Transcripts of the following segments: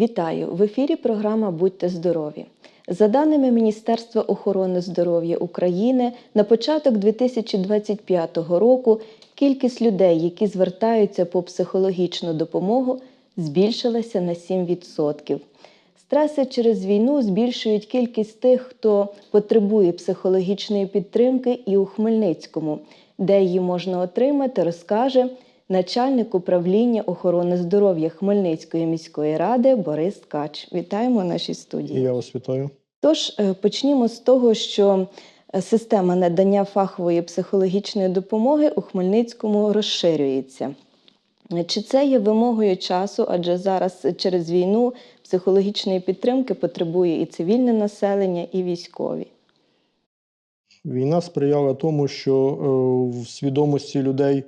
Вітаю! В ефірі програма Будьте здорові. За даними Міністерства охорони здоров'я України, на початок 2025 року кількість людей, які звертаються по психологічну допомогу, збільшилася на 7%. Стреси через війну збільшують кількість тих, хто потребує психологічної підтримки, і у Хмельницькому, де її можна отримати, розкаже начальник управління охорони здоров'я Хмельницької міської ради Борис Ткач. Вітаємо в нашій студії. я вас вітаю. Тож е, почнімо з того, що е, система надання фахової психологічної допомоги у Хмельницькому розширюється. Чи це є вимогою часу? Адже зараз через війну психологічної підтримки потребує і цивільне населення, і військові. Війна сприяла тому, що е, в свідомості людей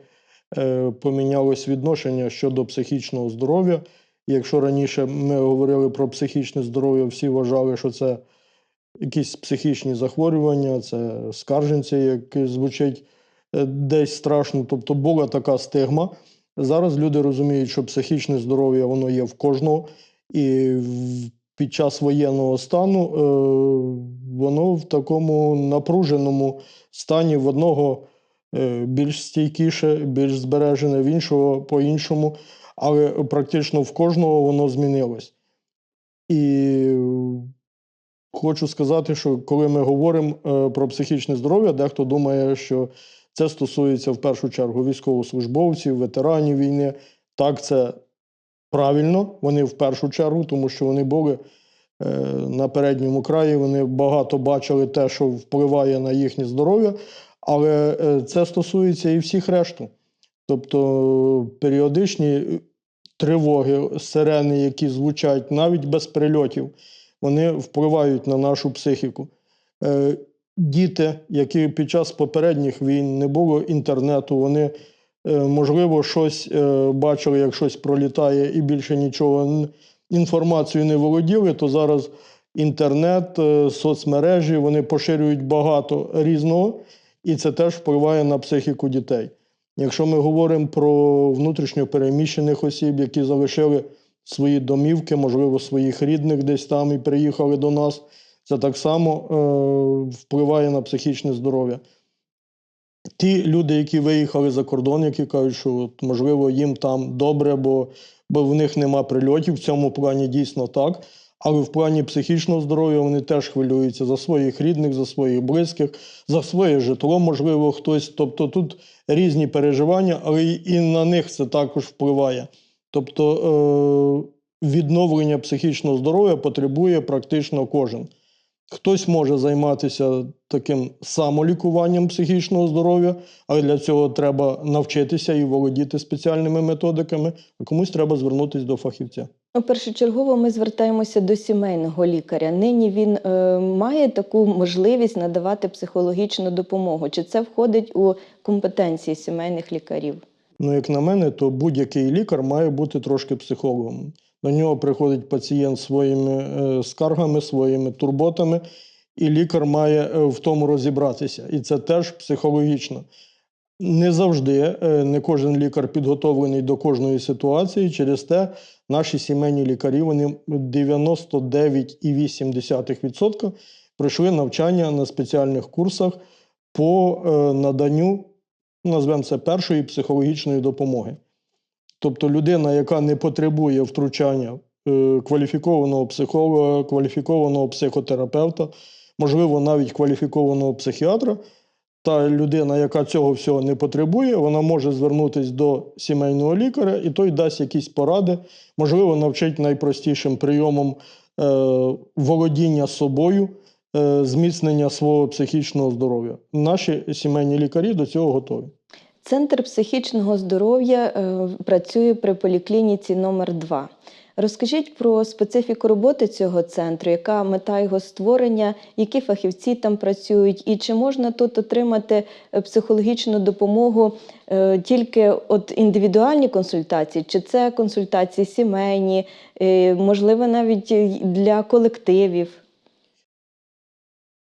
помінялось відношення щодо психічного здоров'я. Якщо раніше ми говорили про психічне здоров'я, всі вважали, що це якісь психічні захворювання, це скарженці, як звучить е, десь страшно. Тобто була така стигма. Зараз люди розуміють, що психічне здоров'я воно є в кожного, і під час воєнного стану е, воно в такому напруженому стані в одного е, більш стійкіше, більш збережене, в іншого по-іншому, але практично в кожного воно змінилось. І хочу сказати, що коли ми говоримо е, про психічне здоров'я, дехто думає, що це стосується в першу чергу військовослужбовців, ветеранів війни. Так, це правильно, вони в першу чергу, тому що вони були е, на передньому краї, вони багато бачили те, що впливає на їхнє здоров'я, але е, це стосується і всіх решту. Тобто періодичні тривоги, сирени, які звучать навіть без прильотів, вони впливають на нашу психіку. Е, Діти, які під час попередніх війн не було інтернету, вони, е, можливо, щось е, бачили, як щось пролітає, і більше нічого інформацією не володіли, то зараз інтернет, е, соцмережі вони поширюють багато різного, і це теж впливає на психіку дітей. Якщо ми говоримо про внутрішньо переміщених осіб, які залишили свої домівки, можливо, своїх рідних десь там і приїхали до нас, це так само е, впливає на психічне здоров'я. Ті люди, які виїхали за кордон, які кажуть, що от, можливо їм там добре, бо, бо в них нема прильотів, в цьому плані дійсно так. Але в плані психічного здоров'я вони теж хвилюються за своїх рідних, за своїх близьких, за своє житло, можливо, хтось. Тобто тут різні переживання, але і на них це також впливає. Тобто е, відновлення психічного здоров'я потребує практично кожен. Хтось може займатися таким самолікуванням психічного здоров'я, але для цього треба навчитися і володіти спеціальними методиками, а комусь треба звернутися до фахівця. Ну, першочергово ми звертаємося до сімейного лікаря. Нині він е, має таку можливість надавати психологічну допомогу. Чи це входить у компетенції сімейних лікарів? Ну, як на мене, то будь-який лікар має бути трошки психологом. До нього приходить пацієнт своїми е, скаргами, своїми турботами, і лікар має е, в тому розібратися. І це теж психологічно. Не завжди, е, не кожен лікар підготовлений до кожної ситуації. Через те наші сімейні лікарі вони 99,8% пройшли навчання на спеціальних курсах по е, наданню, назвемо це першої психологічної допомоги. Тобто людина, яка не потребує втручання е, кваліфікованого психолога, кваліфікованого психотерапевта, можливо, навіть кваліфікованого психіатра, та людина, яка цього всього не потребує, вона може звернутися до сімейного лікаря, і той дасть якісь поради, можливо, навчить найпростішим прийомом е, володіння собою, е, зміцнення свого психічного здоров'я. Наші сімейні лікарі до цього готові. Центр психічного здоров'я е, працює при поліклініці номер 2 Розкажіть про специфіку роботи цього центру, яка мета його створення, які фахівці там працюють, і чи можна тут отримати е, психологічну допомогу е, тільки от індивідуальні консультації, чи це консультації сімейні, е, можливо, навіть для колективів?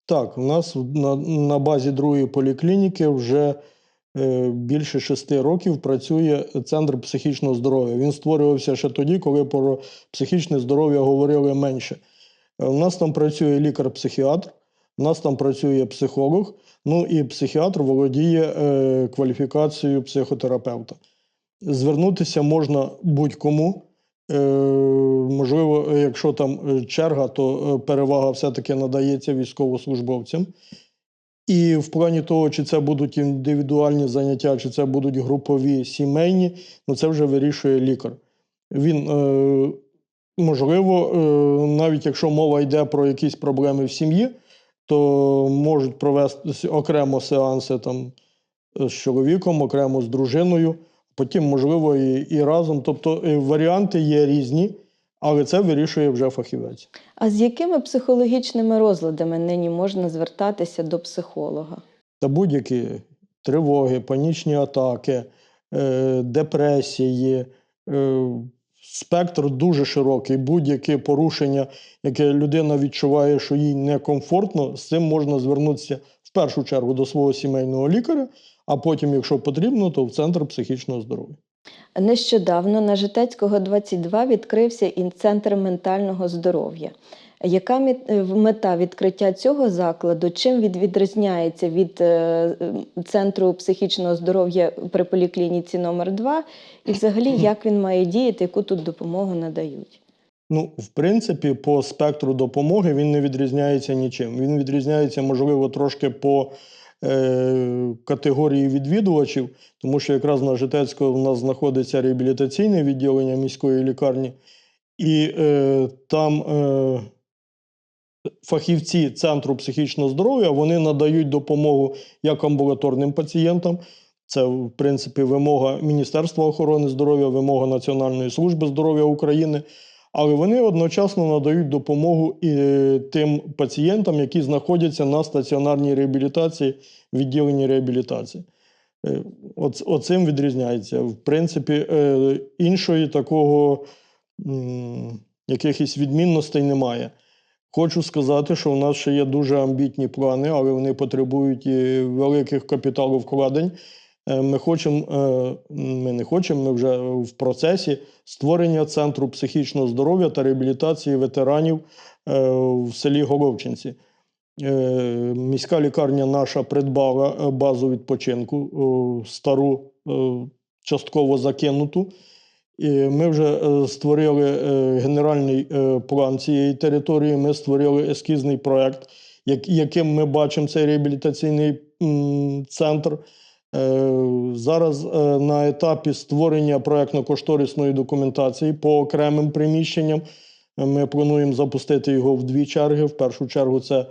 Так, у нас на, на базі другої поліклініки вже більше шести років працює центр психічного здоров'я. Він створювався ще тоді, коли про психічне здоров'я говорили менше. Е, У нас там працює лікар-психіатр, у нас там працює психолог, ну і психіатр володіє е, кваліфікацією психотерапевта. Звернутися можна будь-кому. Е, можливо, якщо там е, черга, то е, перевага все-таки надається військовослужбовцям. І в плані того, чи це будуть індивідуальні заняття, чи це будуть групові, сімейні, ну це вже вирішує лікар. Він, е, можливо, е, навіть якщо мова йде про якісь проблеми в сім'ї, то можуть провести окремо сеанси там, з чоловіком, окремо з дружиною, потім, можливо, і, і разом. Тобто е, варіанти є різні, але це вирішує вже фахівець. А з якими психологічними розладами нині можна звертатися до психолога? Та будь-які тривоги, панічні атаки, е, депресії, е, спектр дуже широкий. Будь-яке порушення, яке людина відчуває, що їй некомфортно, з цим можна звернутися в першу чергу до свого сімейного лікаря, а потім, якщо потрібно, то в центр психічного здоров'я. Нещодавно на Житецького 22 відкрився центр ментального здоров'я. Яка е, мета відкриття цього закладу? Чим він відрізняється від е, центру психічного здоров'я при поліклініці номер 2 І взагалі, як він має діяти, яку тут допомогу надають? Ну, в принципі, по спектру допомоги він не відрізняється нічим. Він відрізняється, можливо, трошки по категорії відвідувачів, тому що якраз на Житецького в нас знаходиться реабілітаційне відділення міської лікарні, і е, там е, фахівці Центру психічного здоров'я вони надають допомогу як амбулаторним пацієнтам. Це, в принципі, вимога Міністерства охорони здоров'я, вимога Національної служби здоров'я України. Але вони одночасно надають допомогу і е, тим пацієнтам, які знаходяться на стаціонарній реабілітації, відділенні реабілітації. Е, Оцим відрізняється. В принципі, е, іншої такого якихось відмінностей немає. Хочу сказати, що в нас ще є дуже амбітні плани, але вони потребують і великих капіталовкладень. Е, Ми хочемо, е, ми не хочемо, ми вже в процесі створення центру психічного здоров'я та реабілітації ветеранів е, в селі Головчинці. Міська лікарня наша придбала базу відпочинку стару, частково закинуту. І ми вже створили генеральний план цієї території. Ми створили ескізний проект, яким ми бачимо цей реабілітаційний центр. Е, Зараз е, на етапі створення проектно-кошторисної документації по окремим приміщенням. Е, Ми плануємо запустити його в дві черги. В першу чергу, це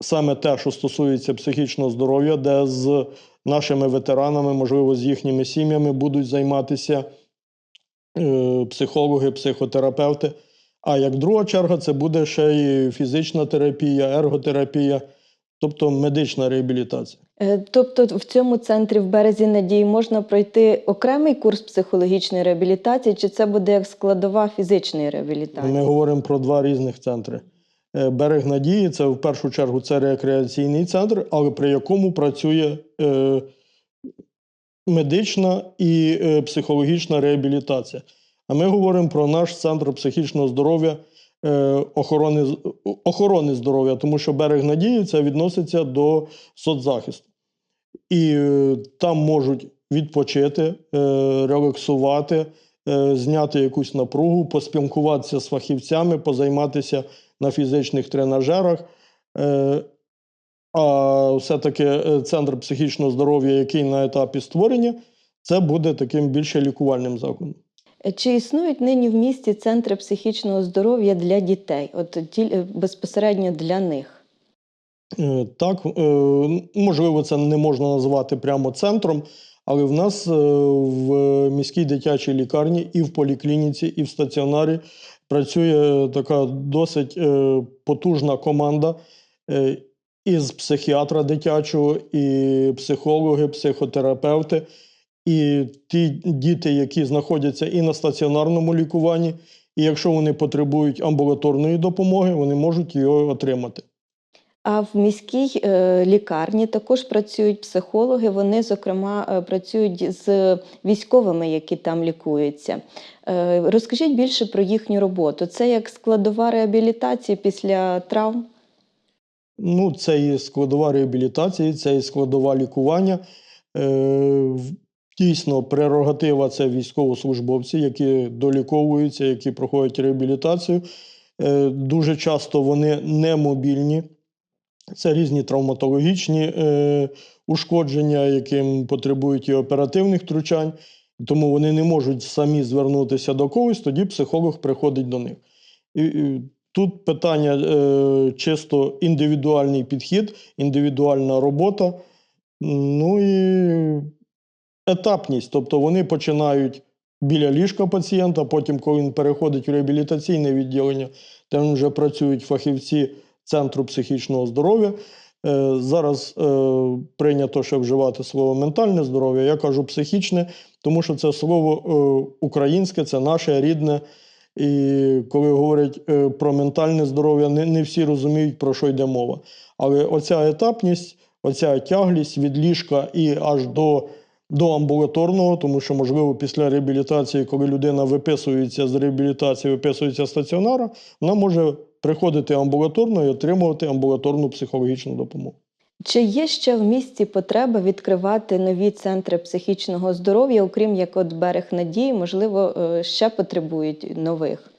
саме те, що стосується психічного здоров'я, де з нашими ветеранами, можливо, з їхніми сім'ями будуть займатися психологи, психотерапевти. А як друга черга, це буде ще і фізична терапія, ерготерапія, тобто медична реабілітація. Е, Тобто в цьому центрі в березі надії можна пройти окремий курс психологічної реабілітації, чи це буде як складова фізичної реабілітації? Ми говоримо про два різних центри. Е, Берег надії це в першу чергу це рекреаційний центр, але при якому працює е, медична і е, психологічна реабілітація. А ми говоримо про наш центр психічного здоров'я, охорони, з- охорони здоров'я, тому що берег надії це відноситься до соцзахисту. І е, там можуть відпочити, е, релаксувати, е, зняти якусь напругу, поспілкуватися з фахівцями, позайматися на фізичних тренажерах. Е, А все-таки е, центр психічного здоров'я, який на етапі створення, це буде таким більше лікувальним закладом. Чи існують нині в місті центри психічного здоров'я для дітей, от е, безпосередньо для них? Е, Так, е, можливо, це не можна назвати прямо центром, але в нас в міській дитячій лікарні і в поліклініці, і в стаціонарі працює така досить потужна команда із психіатра дитячого, і психологи, психотерапевти, і ті діти, які знаходяться і на стаціонарному лікуванні, і якщо вони потребують амбулаторної допомоги, вони можуть її отримати. А в міській е, лікарні також працюють психологи. Вони, зокрема, е, працюють з військовими, які там лікуються. Е, Розкажіть більше про їхню роботу. Це як складова реабілітації після травм? Ну, це і складова реабілітації, це і складова лікування. Дійсно, прерогатива це військовослужбовці, які доліковуються, які проходять реабілітацію. Е, Дуже часто вони немобільні. Це різні травматологічні е, ушкодження, яким потребують і оперативних втручань. Тому вони не можуть самі звернутися до когось, тоді психолог приходить до них. Тут питання е, чисто індивідуальний підхід, індивідуальна робота. Ну і етапність. Тобто вони починають біля ліжка пацієнта, потім, коли він переходить в реабілітаційне відділення, там вже працюють фахівці Центру психічного здоров'я. Е, Зараз е, прийнято ще вживати слово ментальне здоров'я. Я кажу психічне, тому що це слово е, українське, це наше рідне. І коли говорять е, про ментальне здоров'я, не, не всі розуміють, про що йде мова. Але оця етапність, оця тяглість від ліжка і аж до, до амбулаторного, тому що, можливо, після реабілітації, коли людина виписується з реабілітації, виписується з стаціонара, вона може приходити амбулаторно і отримувати амбулаторну психологічну допомогу. Чи є ще в місті потреба відкривати нові центри психічного здоров'я, окрім як от берег надії, можливо, е, ще потребують нових?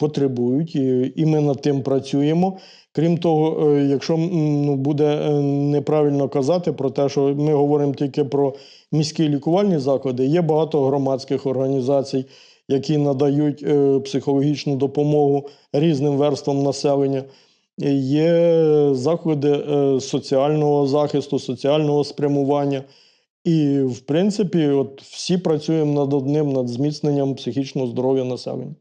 Потребують, і, ми над тим працюємо. Крім того, е, якщо ну, буде е, неправильно казати про те, що ми говоримо тільки про міські лікувальні заклади, є багато громадських організацій, які надають е, психологічну допомогу різним верствам населення. Є заклади соціального захисту, соціального спрямування. І, в принципі, от всі працюємо над одним над зміцненням психічного здоров'я населення.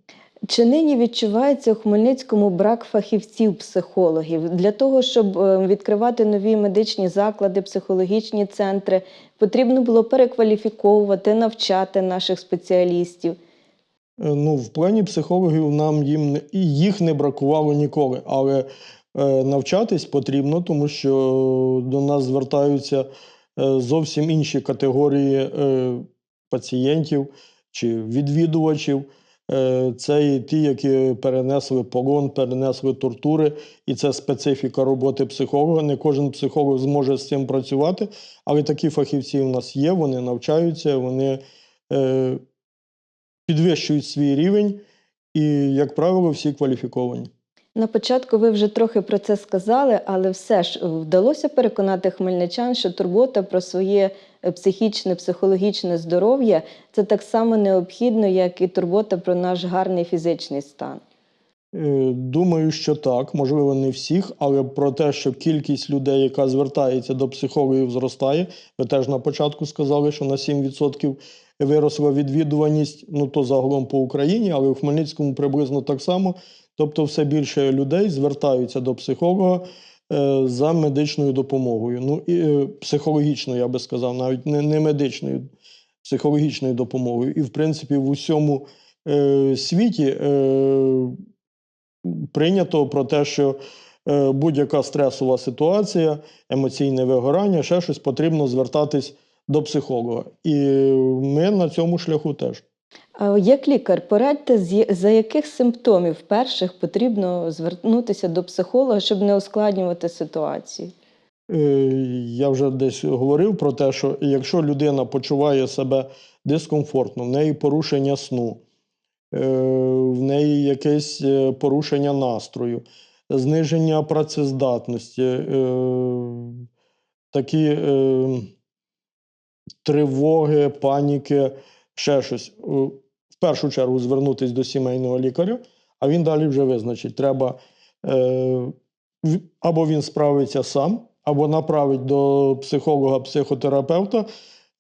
Чи нині відчувається у Хмельницькому брак фахівців-психологів? Для того, щоб е, відкривати нові медичні заклади, психологічні центри, потрібно було перекваліфіковувати, навчати наших спеціалістів. Е, Ну, в плані психологів нам їм їх не бракувало ніколи, але е, навчатись потрібно, тому що до нас звертаються зовсім інші категорії пацієнтів чи відвідувачів. Е, Це і ті, які перенесли полон, перенесли тортури, і це специфіка роботи психолога. Не кожен психолог зможе з цим працювати, але такі фахівці в нас є, вони навчаються, вони е, підвищують свій рівень, і, як правило, всі кваліфіковані. На початку ви вже трохи про це сказали, але все ж вдалося переконати хмельничан, що турбота про своє е, психічне, психологічне здоров'я це так само необхідно, як і турбота про наш гарний фізичний стан. Е, Думаю, що так, можливо, не всіх, але про те, що кількість людей, яка звертається до психологів, зростає. Ви теж на початку сказали, що на 7% виросла відвідуваність, ну то загалом по Україні, але в Хмельницькому приблизно так само. Тобто, все більше людей звертаються до психолога е, за медичною допомогою. Ну і е, психологічною, я би сказав, навіть не, не медичною, психологічною допомогою. І, в принципі, в усьому е, світі. Е, прийнято про те, що е, будь-яка стресова ситуація, емоційне вигорання, ще щось потрібно звертатись до психолога. І ми на цьому шляху теж. А Як лікар, порадьте, за яких симптомів перших потрібно звернутися до психолога, щоб не ускладнювати ситуацію? Е, Я вже десь говорив про те, що якщо людина почуває себе дискомфортно, в неї порушення сну, е, в неї якесь е, порушення настрою, зниження працездатності, е, такі е, тривоги, паніки, ще щось. Е, В першу чергу звернутися до сімейного лікаря, а він далі вже визначить, треба е, або він справиться сам, або направить до психолога-психотерапевта е,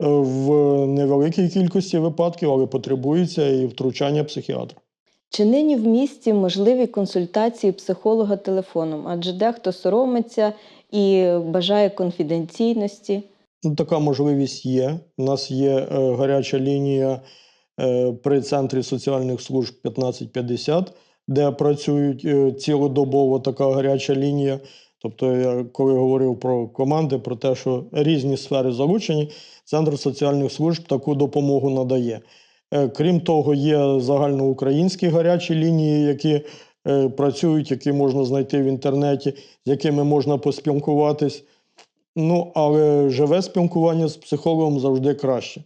в невеликій кількості випадків, але потребується і втручання психіатра. Чи нині в місті можливі консультації психолога телефоном? Адже дехто соромиться і бажає конфіденційності. Ну, така можливість є. У нас є е, гаряча лінія е, при центрі соціальних служб 1550, де працюють е, цілодобово така гаряча лінія. Тобто, я коли говорив про команди, про те, що різні сфери залучені, Центр соціальних служб таку допомогу надає. Крім того, є загальноукраїнські гарячі лінії, які працюють, які можна знайти в інтернеті, з якими можна поспілкуватись. Ну, але живе спілкування з психологом завжди краще.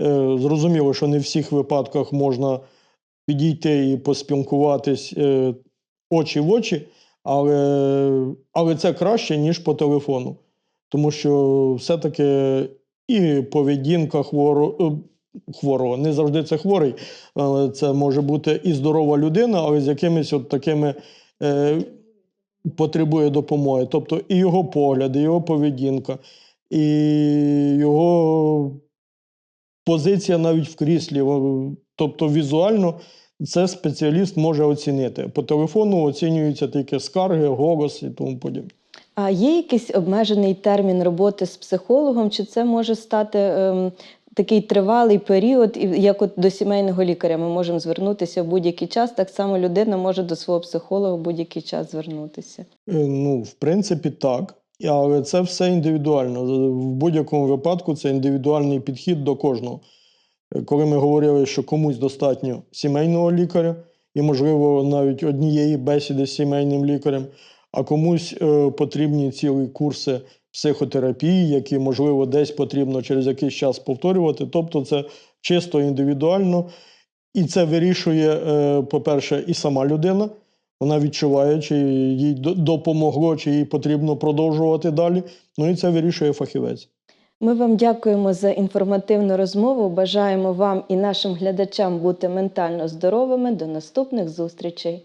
Е, Зрозуміло, що не в всіх випадках можна підійти і поспілкуватись е, очі в очі, але, але це краще, ніж по телефону. Тому що все-таки і поведінка хворо, е, хворого, не завжди це хворий, але це може бути і здорова людина, але з якимись от такими е, потребує допомоги. Тобто і його погляди, і його поведінка, і його позиція навіть в кріслі. Тобто візуально це спеціаліст може оцінити. По телефону оцінюються тільки скарги, голос і тому подібне. А є якийсь обмежений термін роботи з психологом, чи це може стати ем, такий тривалий період, і як от до сімейного лікаря ми можемо звернутися в будь-який час, так само людина може до свого психолога в будь-який час звернутися. Е, Ну, в принципі, так. Але це все індивідуально. В будь-якому випадку це індивідуальний підхід до кожного. Е, Коли ми говорили, що комусь достатньо сімейного лікаря, і, можливо, навіть однієї бесіди з сімейним лікарем, а комусь е, потрібні цілі курси психотерапії, які, можливо, десь потрібно через якийсь час повторювати. Тобто, це чисто індивідуально. І це вирішує, е, по-перше, і сама людина. Вона відчуває, чи їй до- допомогло, чи їй потрібно продовжувати далі. Ну і це вирішує фахівець. Ми вам дякуємо за інформативну розмову. Бажаємо вам і нашим глядачам бути ментально здоровими. До наступних зустрічей.